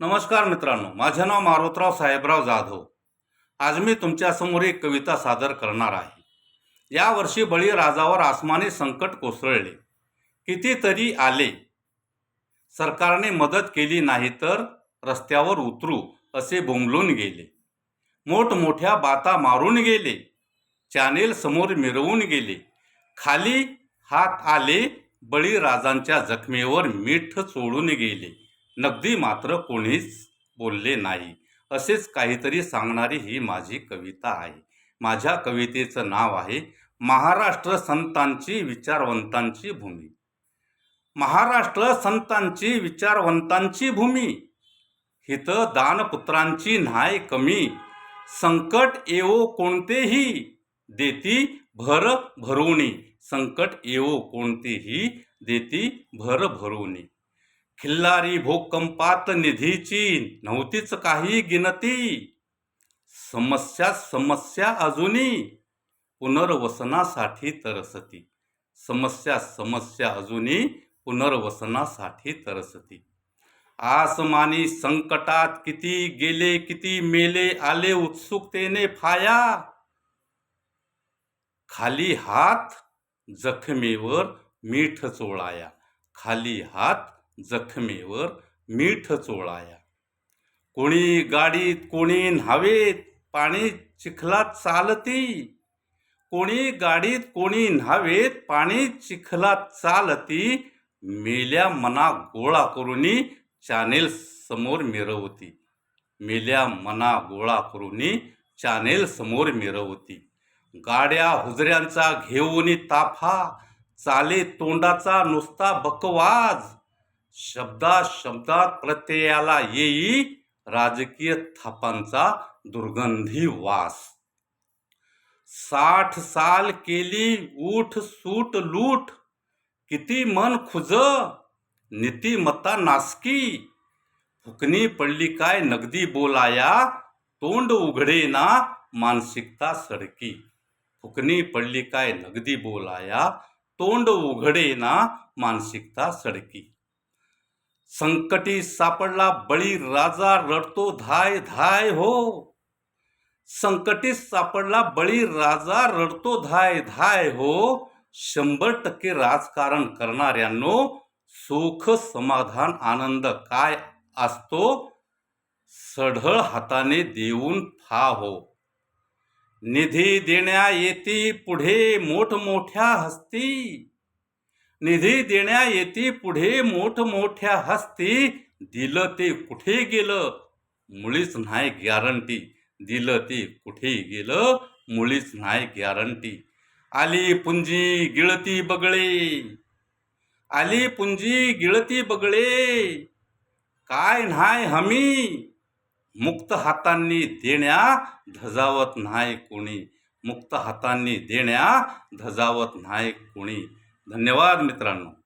नमस्कार मित्रांनो माझे नाव मारुतराव साहेबराव जाधव. आज मी तुमच्यासमोर एक कविता सादर करणार आहे. यावर्षी बळीराजावर आसमानी संकट कोसळले. कितीतरी आले. सरकारने मदत केली नाही तर रस्त्यावर उतरू असे बोंबलून गेले. मोठमोठ्या बाता मारून गेले. चॅनेल समोर मिरवून गेले. खाली हात आले बळीराजांच्या जखमेवर मीठ चोळून गेले. नगदी मात्र कोणीच बोलले नाही. असेच काहीतरी सांगणारी ही माझी कविता आहे. माझ्या कवितेचं नाव आहे महाराष्ट्र संतांची विचारवंतांची भूमी. महाराष्ट्र संतांची विचारवंतांची भूमी. हिथं दानपुत्रांची न्हाय कमी. संकट येवो कोणतेही. देती भर भरुणी संकट येवो कोणतेही. देती भर भरुणी खिल्लारी भूकंपात निधीची नव्हतीच काही गिनती. समस्या समस्या अजूनी पुनर्वसनासाठी तरसती. समस्या समस्या अजूनी पुनर्वसनासाठी तरसती. आसमानी संकटात किती गेले किती मेले आले उत्सुकतेने फाया. खाली हात जखमेवर मीठ चोळाया. खाली हात जखमेवर मीठ चोळाया. कोणी गाडीत कोणी न्हावेत पाणी चिखलात चालती. कोणी गाडीत कोणी न्हावेत पाणी चिखलात चालती. मेल्या मना गोळा करूनी चॅनेल समोर मिरवती. मेल्या मना गोळा करूनी चॅनेल समोर मिरवती. गाड्या हुजऱ्यांचा घेऊनी ताफा. चाले तोंडाचा नुसता बकवाज शब्दा शब्दात प्रत्ययाला येई राजकीय थापांचा दुर्गंधी वास. साठ साल केली उठ सूट लूट किती मन खुज नीतिमत्ता नासकी. फुकणी पडली काय नगदी बोलाया तोंड उघडे ना मानसिकता सडकी. फुकणी पडली काय नगदी बोलाया तोंड उघडे ना मानसिकता सडकी. संकटी सापडला बळी राजा रडतो धाय धाय हो. संकटी सापडला बळी राजा रडतो धाय धाय हो. शंभर टक्के राजकारण करणाऱ्यांनो सुख समाधान आनंद काय असतो? सढळ हाताने देऊन फा हो. निधी देण्या येती पुढे मोठमोठ्या हस्ती. निधी देण्या येते पुढे मोठमोठ्या हस्ती. दिलं ते कुठे गेलं? मुळीच नाही गॅरंटी दिलं ते कुठे गेलं? मुळीच नाही गॅरंटी आली पुंजी गिळती बगळे. आली पुंजी गिळती बगळे. काय नाही हमी? मुक्त हातांनी देण्या धजावत नाही कोणी. मुक्त हातांनी देण्या धजावत नाही कोणी. धन्यवाद मित्रांनो.